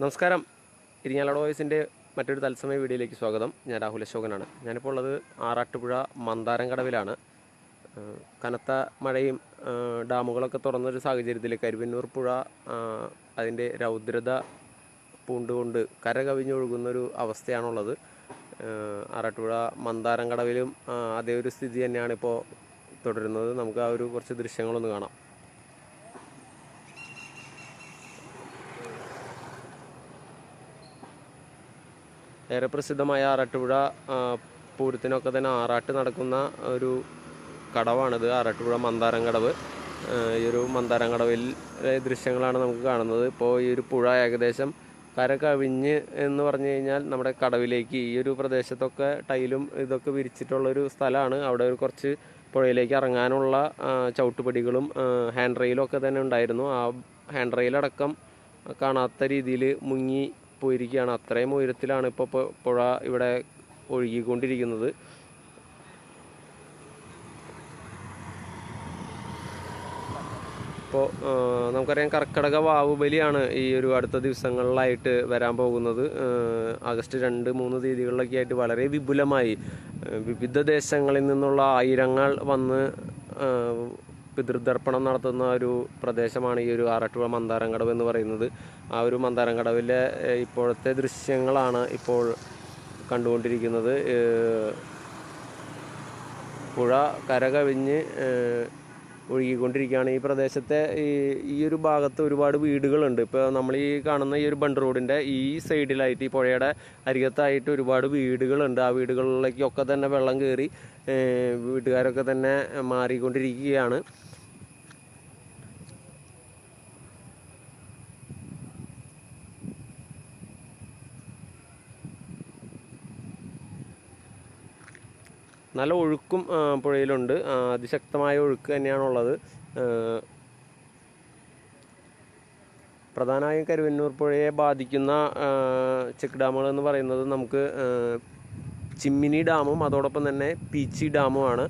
നമസ്കാരം. ഇരിങ്ങാലക്കുട വോയിസിന്റെ മറ്റൊരു തത്സമയ വീഡിയോയിലേക്ക് സ്വാഗതം. ഞാൻ രാഹുൽ അശോകനാണ്. ഞാനിപ്പോൾ ഉള്ളത് ആറാട്ടുപുഴ മന്ദാരം കടവിലാണ് കനത്ത മഴയും ഡാമുകളൊക്കെ തുറന്നൊരു സാഹചര്യത്തിൽ കരുവന്നൂർ പുഴ അതിന്റെ രൗദ്രത പൂണ്ടുകൊണ്ട് കര കവിഞ്ഞൊഴുകുന്നൊരു അവസ്ഥയാണുള്ളത് ആറാട്ടുപുഴ മന്ദാരം കടവിലും അതേ ഒരു സ്ഥിതി തന്നെയാണ് ഇപ്പോൾ തുടരുന്നത്. നമുക്ക് ആ ഒരു കുറച്ച് ദൃശ്യങ്ങളൊന്ന് കാണാം. ഏറെ പ്രസിദ്ധമായ ആറാട്ടുപുഴ പൂരത്തിനൊക്കെ തന്നെ ആറാട്ട് നടക്കുന്ന ഒരു കടവാണിത്. ആറാട്ടുപുഴ മന്ദാരം കടവ് ഈ ഒരു മന്ദാരം കടവിൽ ദൃശ്യങ്ങളാണ് നമുക്ക് കാണുന്നത്. ഇപ്പോൾ ഈ ഒരു പുഴ ഏകദേശം കര കവിഞ്ഞ് എന്ന് പറഞ്ഞു കഴിഞ്ഞാൽ നമ്മുടെ കടവിലേക്ക് ഈ ഒരു പ്രദേശത്തൊക്കെ ടൈലും ഇതൊക്കെ വിരിച്ചിട്ടുള്ളൊരു സ്ഥലമാണ്. അവിടെ ഒരു കുറച്ച് പുഴയിലേക്ക് ഇറങ്ങാനുള്ള ചവിട്ടുപടികളും ഹാൻഡ് റെയിലും ഒക്കെ തന്നെ ഉണ്ടായിരുന്നു. ആ ഹാൻഡ് റെയിലടക്കം കാണാത്ത രീതിയിൽ മുങ്ങി പോയിരിക്കുകയാണ്. അത്രയും ഉയരത്തിലാണ് ഇപ്പോൾ പുഴ ഇവിടെ ഒഴുകിക്കൊണ്ടിരിക്കുന്നത്. ഇപ്പോൾ നമുക്കറിയാം കർക്കിടക വാവുബലിയാണ് ഈ ഒരു അടുത്ത ദിവസങ്ങളിലായിട്ട് വരാൻ പോകുന്നത്. ആഗസ്റ്റ് രണ്ട് മൂന്ന് തീയതികളിലൊക്കെ ആയിട്ട് വളരെ വിപുലമായി വിവിധ ദേശങ്ങളിൽ നിന്നുള്ള ആയിരങ്ങൾ വന്ന് പിതൃതർപ്പണം നടത്തുന്ന ഒരു പ്രദേശമാണ് ഈ ഒരു ആറാട്ടുപുഴ മന്ദാരംകടവ് എന്ന് പറയുന്നത്. ആ ഒരു മന്ദാരംകടവിലെ ഇപ്പോഴത്തെ ദൃശ്യങ്ങളാണ് ഇപ്പോൾ കണ്ടുകൊണ്ടിരിക്കുന്നത്. പുഴ കര കവിഞ്ഞ് ഏഹ്, ഒഴുകിക്കൊണ്ടിരിക്കുകയാണ്. ഈ പ്രദേശത്തെ ഈ ഒരു ഭാഗത്ത് ഒരുപാട് വീടുകളുണ്ട്. ഇപ്പോൾ നമ്മൾ ഈ കാണുന്ന ഈ ഒരു ബണ്ട് റോഡിന്റെ ഈ സൈഡിലായിട്ട് ഈ പുഴയുടെ അരികത്തായിട്ട് ഒരുപാട് വീടുകളുണ്ട്. ആ വീടുകളിലേക്കൊക്കെ തന്നെ വെള്ളം കയറി വീട്ടുകാരൊക്കെ തന്നെ മാറിക്കൊണ്ടിരിക്കുകയാണ്. നല്ല ഒഴുക്കും പുഴയിലുണ്ട്. അതിശക്തമായ ഒഴുക്ക് തന്നെയാണുള്ളത്. പ്രധാനമായും കരുവന്നൂർ പുഴയെ ബാധിക്കുന്ന ചെക്ക് ഡാമുകൾ എന്ന് പറയുന്നത് നമുക്ക് ചിമ്മിനി ഡാമും അതോടൊപ്പം തന്നെ പീച്ചി ഡാമുമാണ്.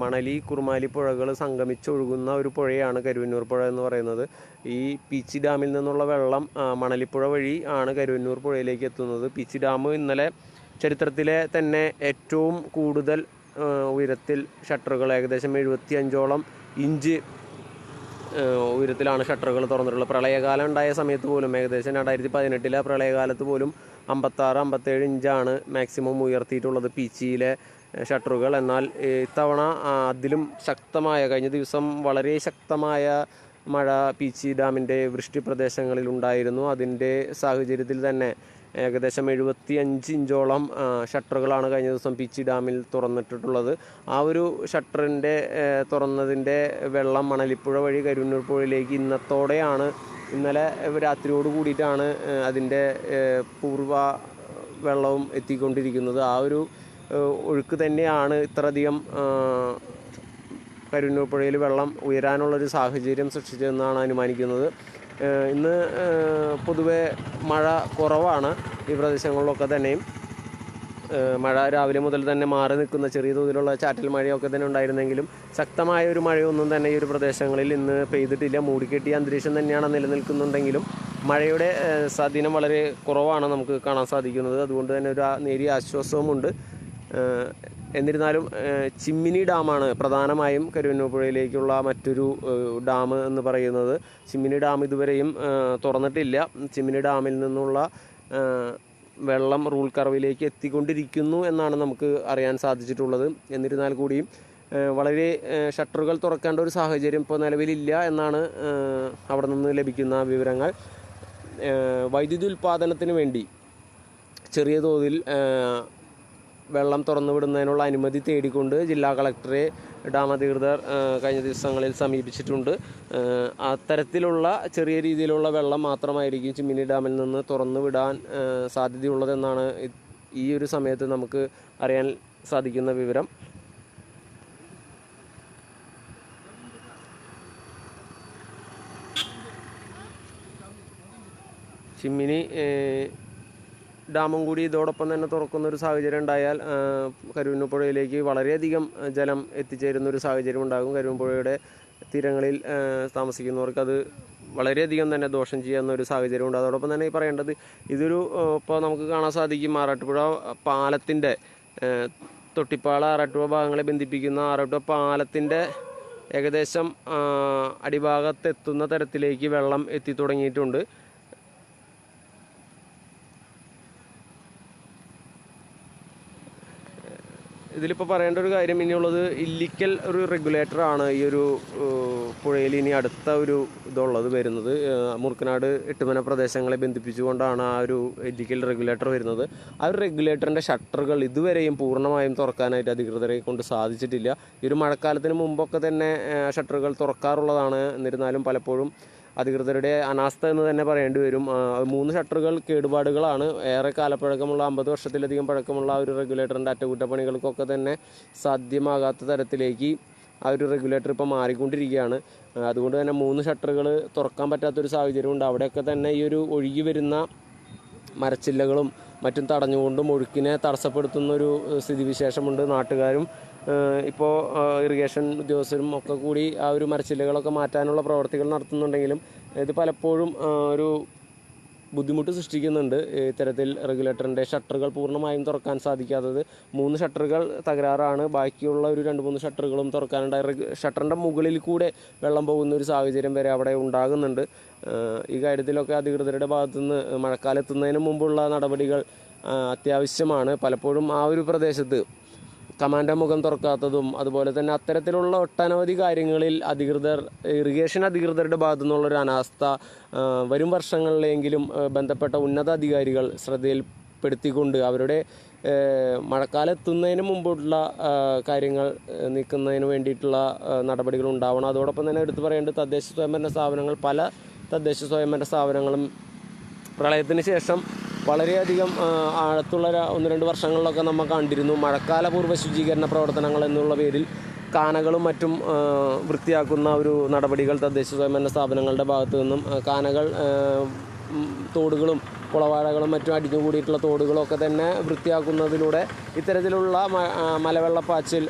മണലി കുറുമാലി പുഴകൾ സംഗമിച്ചൊഴുകുന്ന ഒരു പുഴയാണ് കരുവന്നൂർ പുഴ എന്ന് പറയുന്നത്. ഈ പീച്ചി ഡാമിൽ നിന്നുള്ള വെള്ളം മണലിപ്പുഴ വഴി ആണ് കരുവന്നൂർ പുഴയിലേക്ക് എത്തുന്നത്. പീച്ചി ഡാം ഇന്നലെ ചരിത്രത്തിലെ തന്നെ ഏറ്റവും കൂടുതൽ ഉയരത്തിൽ ഷട്ടറുകൾ ഏകദേശം എഴുപത്തി അഞ്ചോളം ഇഞ്ച് ഉയരത്തിലാണ് ഷട്ടറുകൾ തുറന്നിട്ടുള്ളത്. പ്രളയകാലം ഉണ്ടായ സമയത്ത് പോലും ഏകദേശം രണ്ടായിരത്തി പതിനെട്ടിലെ പ്രളയകാലത്ത് പോലും അമ്പത്താറ് അമ്പത്തേഴ് ഇഞ്ചാണ് മാക്സിമം ഉയർത്തിയിട്ടുള്ളത് പീച്ചിയിലെ ചിയിലെ ഷട്ടറുകൾ. എന്നാൽ ഇത്തവണ അതിലും ശക്തമായ കഴിഞ്ഞ ദിവസം വളരെ ശക്തമായ മഴ പീച്ചി ഡാമിന്റെ വൃഷ്ടി പ്രദേശങ്ങളിൽ ഉണ്ടായിരുന്നു അതിന്റെ സാഹചര്യത്തിൽ തന്നെ ഏകദേശം എഴുപത്തി അഞ്ച് ഇഞ്ചോളം ഷട്ടറുകളാണ് കഴിഞ്ഞ ദിവസം പിച്ചി ഡാമിൽ തുറന്നിട്ടിട്ടുള്ളത്. ആ ഒരു ഷട്ടറിന്റെ തുറന്നതിന്റെ വെള്ളം മണലിപ്പുഴ വഴി കരുവന്നൂർ പുഴയിലേക്ക് ഇന്നത്തോടെയാണ് ഇന്നലെ രാത്രിയോട് കൂടിയിട്ടാണ് അതിന്റെ പൂർവ പൂർവ വെള്ളവും എത്തിക്കൊണ്ടിരിക്കുന്നത്. ആ ഒരു ഒഴുക്ക് തന്നെയാണ് ഇത്രയധികം കരുവന്നൂർ പുഴയിൽ വെള്ളം ഉയരാനുള്ളൊരു സാഹചര്യം സൃഷ്ടിച്ചതെന്നാണ് അനുമാനിക്കുന്നത്. ഇന്ന് പൊതുവേ മഴ കുറവാണ് ഈ പ്രദേശങ്ങളിലൊക്കെ തന്നെയും. മഴ രാവിലെ മുതൽ തന്നെ മാറി നിൽക്കുന്ന ചെറിയ തോതിലുള്ള ചാറ്റൽ മഴയൊക്കെ തന്നെ ഉണ്ടായിരുന്നെങ്കിലും ശക്തമായ ഒരു മഴയൊന്നും തന്നെ ഈ ഒരു പ്രദേശങ്ങളിൽ ഇന്ന് പെയ്തിട്ടില്ല. മൂടിക്കെട്ടിയ അന്തരീക്ഷം തന്നെയാണ് നിലനിൽക്കുന്നുണ്ടെങ്കിലും മഴയുടെ സ്വാധീനം വളരെ കുറവാണ് നമുക്ക് കാണാൻ സാധിക്കുന്നത്. അതുകൊണ്ട് തന്നെ ഒരു നേരിയ ആശ്വാസവുമുണ്ട്. എന്നിരുന്നാലും ചിമ്മിനി ഡാമാണ് പ്രധാനമായും കരുവന്നൂപ്പുഴയിലേക്കുള്ള മറ്റൊരു ഡാം എന്ന് പറയുന്നത്. ചിമ്മിനി ഡാം ഇതുവരെയും തുറന്നിട്ടില്ല. ചിമ്മിനി ഡാമിൽ നിന്നുള്ള വെള്ളം റൂൾ കർവിലേക്ക് എത്തിക്കൊണ്ടിരിക്കുന്നു എന്നാണ് നമുക്ക് അറിയാൻ സാധിച്ചിട്ടുള്ളത്. എന്നിരുന്നാൽ കൂടിയും വളരെ ഷട്ടറുകൾ തുറക്കേണ്ട ഒരു സാഹചര്യം ഇപ്പോൾ നിലവിലില്ല എന്നാണ് അവിടെ നിന്ന് ലഭിക്കുന്ന വിവരങ്ങൾ. വൈദ്യുതി ഉൽപ്പാദനത്തിന് വേണ്ടി ചെറിയ തോതിൽ വെള്ളം തുറന്നു വിടുന്നതിനുള്ള അനുമതി തേടിക്കൊണ്ട് ജില്ലാ കളക്ടറെ ഡാം അധികൃതർ കഴിഞ്ഞ ദിവസങ്ങളിൽ സമീപിച്ചിട്ടുണ്ട്. അത്തരത്തിലുള്ള ചെറിയ രീതിയിലുള്ള വെള്ളം മാത്രമായിരിക്കും ചിമ്മിനി ഡാമിൽ നിന്ന് തുറന്നു വിടാൻ സാധ്യതയുള്ളതെന്നാണ് ഈ ഒരു സമയത്ത് നമുക്ക് അറിയാൻ സാധിക്കുന്ന വിവരം. ചിമ്മിനി ഡാമും കൂടി ഇതോടൊപ്പം തന്നെ തുറക്കുന്ന ഒരു സാഹചര്യം ഉണ്ടായാൽ ആ, കരുവന്നൂർ പുഴയിലേക്ക് വളരെയധികം ജലം എത്തിച്ചേരുന്ന ഒരു സാഹചര്യം ഉണ്ടാകും. കരുവന്നൂർ പുഴയുടെ തീരങ്ങളിൽ താമസിക്കുന്നവർക്ക് അത് വളരെയധികം തന്നെ ദോഷം ചെയ്യുന്ന ഒരു സാഹചര്യം ഉണ്ട്. അതോടൊപ്പം തന്നെ ഈ പറയേണ്ടത് ഇതൊരു ഇപ്പോൾ നമുക്ക് കാണാൻ സാധിക്കും ആറാട്ടുപുഴ പാലത്തിന്റെ തൊട്ടിപ്പാള ആറാട്ടുപുഴ ഭാഗങ്ങളെ ബന്ധിപ്പിക്കുന്ന ആറാട്ടുപുഴ പാലത്തിന്റെ ഏകദേശം അടിഭാഗത്തെത്തുന്ന തരത്തിലേക്ക് വെള്ളം എത്തി തുടങ്ങിയിട്ടുണ്ട്. ഇതിലിപ്പോൾ പറയേണ്ട ഒരു കാര്യം ഇനിയുള്ളത് ഇല്ലിക്കൽ ഒരു റെഗുലേറ്റർ ആണ് ഈ ഒരു പുഴയിൽ ഇനി അടുത്ത ഒരു ഇതുള്ളത് വരുന്നത്. മുറുക്കനാട് എട്ടുമന പ്രദേശങ്ങളെ ബന്ധിപ്പിച്ചുകൊണ്ടാണ് ആ ഒരു ഇല്ലിക്കൽ റെഗുലേറ്റർ വരുന്നത്. ആ ഒരു റെഗുലേറ്ററിന്റെ ഷട്ടറുകൾ ഇതുവരെയും പൂർണമായും തുറക്കാനായിട്ട് അധികൃതരെ കൊണ്ട് സാധിച്ചിട്ടില്ല. ഈ ഒരു മഴക്കാലത്തിന് മുമ്പൊക്കെ തന്നെ ഷട്ടറുകൾ തുറക്കാറുള്ളതാണ്. എന്നിരുന്നാലും പലപ്പോഴും അധികൃതരുടെ അനാസ്ഥ എന്ന് തന്നെ പറയേണ്ടി വരും. മൂന്ന് ഷട്ടറുകൾ കേടുപാടുകളാണ്. ഏറെ കാലപ്പഴക്കമുള്ള അമ്പത് വർഷത്തിലധികം പഴക്കമുള്ള ഒരു റെഗുലേറ്ററിന്റെ അറ്റകുറ്റപ്പണികൾക്കൊക്കെ തന്നെ സാധ്യമാകാത്ത തരത്തിലേക്ക് ആ ഒരു റെഗുലേറ്റർ ഇപ്പോൾ മാറിക്കൊണ്ടിരിക്കുകയാണ്. അതുകൊണ്ട് തന്നെ മൂന്ന് ഷട്ടറുകൾ തുറക്കാൻ പറ്റാത്തൊരു സാഹചര്യമുണ്ട് അവിടെയൊക്കെ തന്നെ ഈ ഒരു ഒഴുകി വരുന്ന മരച്ചില്ലകളും മറ്റും തടഞ്ഞുകൊണ്ടും ഒഴുക്കിനെ തടസ്സപ്പെടുത്തുന്ന ഒരു സ്ഥിതിവിശേഷമുണ്ട് നാട്ടുകാരും. ഇപ്പോൾ ഇറിഗേഷൻ ഉദ്യോഗസ്ഥരും ഒക്കെ കൂടി ആ ഒരു മരച്ചില്ലകളൊക്കെ മാറ്റാനുള്ള പ്രവർത്തികൾ നടത്തുന്നുണ്ടെങ്കിലും ഇത് പലപ്പോഴും ഒരു ബുദ്ധിമുട്ട് സൃഷ്ടിക്കുന്നുണ്ട്. ഇത്തരത്തിൽ റെഗുലേറ്ററിന്റെ ഷട്ടറുകൾ പൂർണമായും തുറക്കാൻ സാധിക്കാത്തത് മൂന്ന് ഷട്ടറുകൾ തകരാറാണ്. ബാക്കിയുള്ള ഒരു രണ്ട് മൂന്ന് ഷട്ടറുകളും തുറക്കാനുണ്ടായ ഷട്ടറിന്റെ മുകളിൽ കൂടെ വെള്ളം പോകുന്ന ഒരു സാഹചര്യം വരെ അവിടെ ഉണ്ടാകുന്നുണ്ട്. ഈ കാര്യത്തിലൊക്കെ അധികൃതരുടെ ഭാഗത്തുനിന്ന് മഴക്കാലം എത്തുന്നതിന് മുമ്പുള്ള നടപടികൾ അത്യാവശ്യമാണ്. പലപ്പോഴും ആ ഒരു പ്രദേശത്ത് കമാൻഡർ മുഖം തുറക്കാത്തതും അതുപോലെ തന്നെ അത്തരത്തിലുള്ള ഒട്ടനവധി കാര്യങ്ങളിൽ അധികൃതർ ഇറിഗേഷൻ അധികൃതരുടെ ഭാഗത്തു നിന്നുള്ളൊരു അനാസ്ഥ വരും വർഷങ്ങളിലെങ്കിലും ബന്ധപ്പെട്ട ഉന്നത അധികാരികൾ ശ്രദ്ധയിൽപ്പെടുത്തിക്കൊണ്ട് അവരുടെ മഴക്കാലം എത്തുന്നതിന് കാര്യങ്ങൾ നീക്കുന്നതിന് വേണ്ടിയിട്ടുള്ള നടപടികൾ ഉണ്ടാവണം. അതോടൊപ്പം തന്നെ എടുത്തു പറയേണ്ടത് തദ്ദേശ സ്വയംഭരണ സ്ഥാപനങ്ങൾ പല തദ്ദേശ സ്വയംഭരണ സ്ഥാപനങ്ങളും പ്രളയത്തിന് ശേഷം വളരെയധികം അടുത്തുള്ള ഒന്ന് രണ്ട് വർഷങ്ങളിലൊക്കെ നമ്മൾ കണ്ടിരുന്നു. മഴക്കാലപൂർവ ശുചീകരണ പ്രവർത്തനങ്ങൾ എന്നുള്ള പേരിൽ കാനകളും മറ്റും വൃത്തിയാക്കുന്ന ഒരു നടപടികൾ തദ്ദേശ സ്വയംഭരണ സ്ഥാപനങ്ങളുടെ ഭാഗത്തു നിന്നും കാനകൾ തോടുകളും കുളവാഴകളും മറ്റും അടിഞ്ഞു കൂടിയിട്ടുള്ള തോടുകളൊക്കെ തന്നെ വൃത്തിയാക്കുന്നതിലൂടെ ഇത്തരത്തിലുള്ള മലവെള്ളപ്പാച്ചിൽ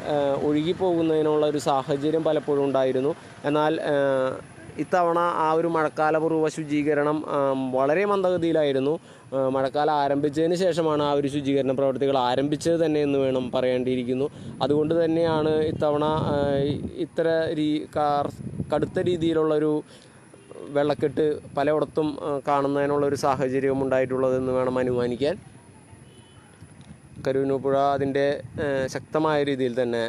ഒഴുകിപ്പോകുന്നതിനുള്ള ഒരു സാഹചര്യം പലപ്പോഴും ഉണ്ടായിരുന്നു. എന്നാൽ ഇത്തവണ ആ ഒരു മഴക്കാലപൂർവ ശുചീകരണം വളരെ മന്ദഗതിയിലായിരുന്നു. മഴക്കാലം ആരംഭിച്ചതിന് ശേഷമാണ് ആ ഒരു ശുചീകരണ പ്രവർത്തികൾ ആരംഭിച്ചത് തന്നെ എന്ന് വേണം പറയേണ്ടിയിരിക്കുന്നു. അതുകൊണ്ട് തന്നെയാണ് ഇത്തവണ ഇത്ര രീ കടുത്ത രീതിയിലുള്ളൊരു വെള്ളക്കെട്ട് പലയിടത്തും കാണുന്നതിനുള്ള ഒരു സാഹചര്യവും ഉണ്ടായിട്ടുള്ളതെന്ന് വേണം അനുമാനിക്കാൻ. കരുവിനുപുഴ അതിന്റെ ശക്തമായ രീതിയിൽ തന്നെ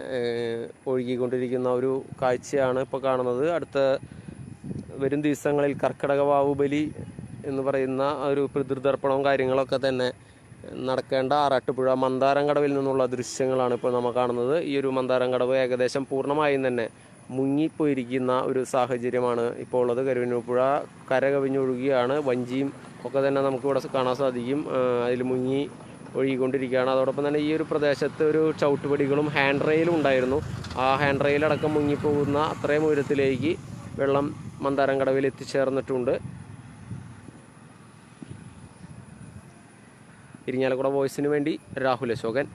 ഒഴുകിക്കൊണ്ടിരിക്കുന്ന ഒരു കാഴ്ചയാണ് ഇപ്പോൾ കാണുന്നത്. അടുത്ത വരും ദിവസങ്ങളിൽ കർക്കിടക വാവുബലി എന്ന് പറയുന്ന ഒരു പിതൃതർപ്പണവും കാര്യങ്ങളൊക്കെ തന്നെ നടക്കേണ്ട ആറാട്ടുപുഴ മന്ദാരം കടവിൽ നിന്നുള്ള ദൃശ്യങ്ങളാണ് ഇപ്പോൾ നമ്മൾ കാണുന്നത്. ഈ ഒരു മന്ദാരം കടവ് ഏകദേശം പൂർണമായും തന്നെ മുങ്ങിപ്പോയിരിക്കുന്ന ഒരു സാഹചര്യമാണ് ഇപ്പോൾ ഉള്ളത്. കരുവന്നൂപ്പുഴ കര കവിഞ്ഞൊഴുകിയാണ് വഞ്ചിയും ഒക്കെ തന്നെ നമുക്കിവിടെ കാണാൻ സാധിക്കും. അതിൽ മുങ്ങി ഒഴുകിക്കൊണ്ടിരിക്കുകയാണ്. അതോടൊപ്പം തന്നെ ഈ ഒരു പ്രദേശത്ത് ഒരു ചവിട്ടുപടികളും ഹാൻഡ് റെയിലും ഉണ്ടായിരുന്നു. ആ ഹാൻഡ് റെയിലടക്കം മുങ്ങിപ്പോകുന്ന അത്രയും ഉയരത്തിലേക്ക് വെള്ളം മന്ദാരം കടവിൽ എത്തിച്ചേർന്നിട്ടുണ്ട് ഇരിങ്ങാലക്കുട വോയിസിന് വേണ്ടി രാഹുൽ അശോകൻ.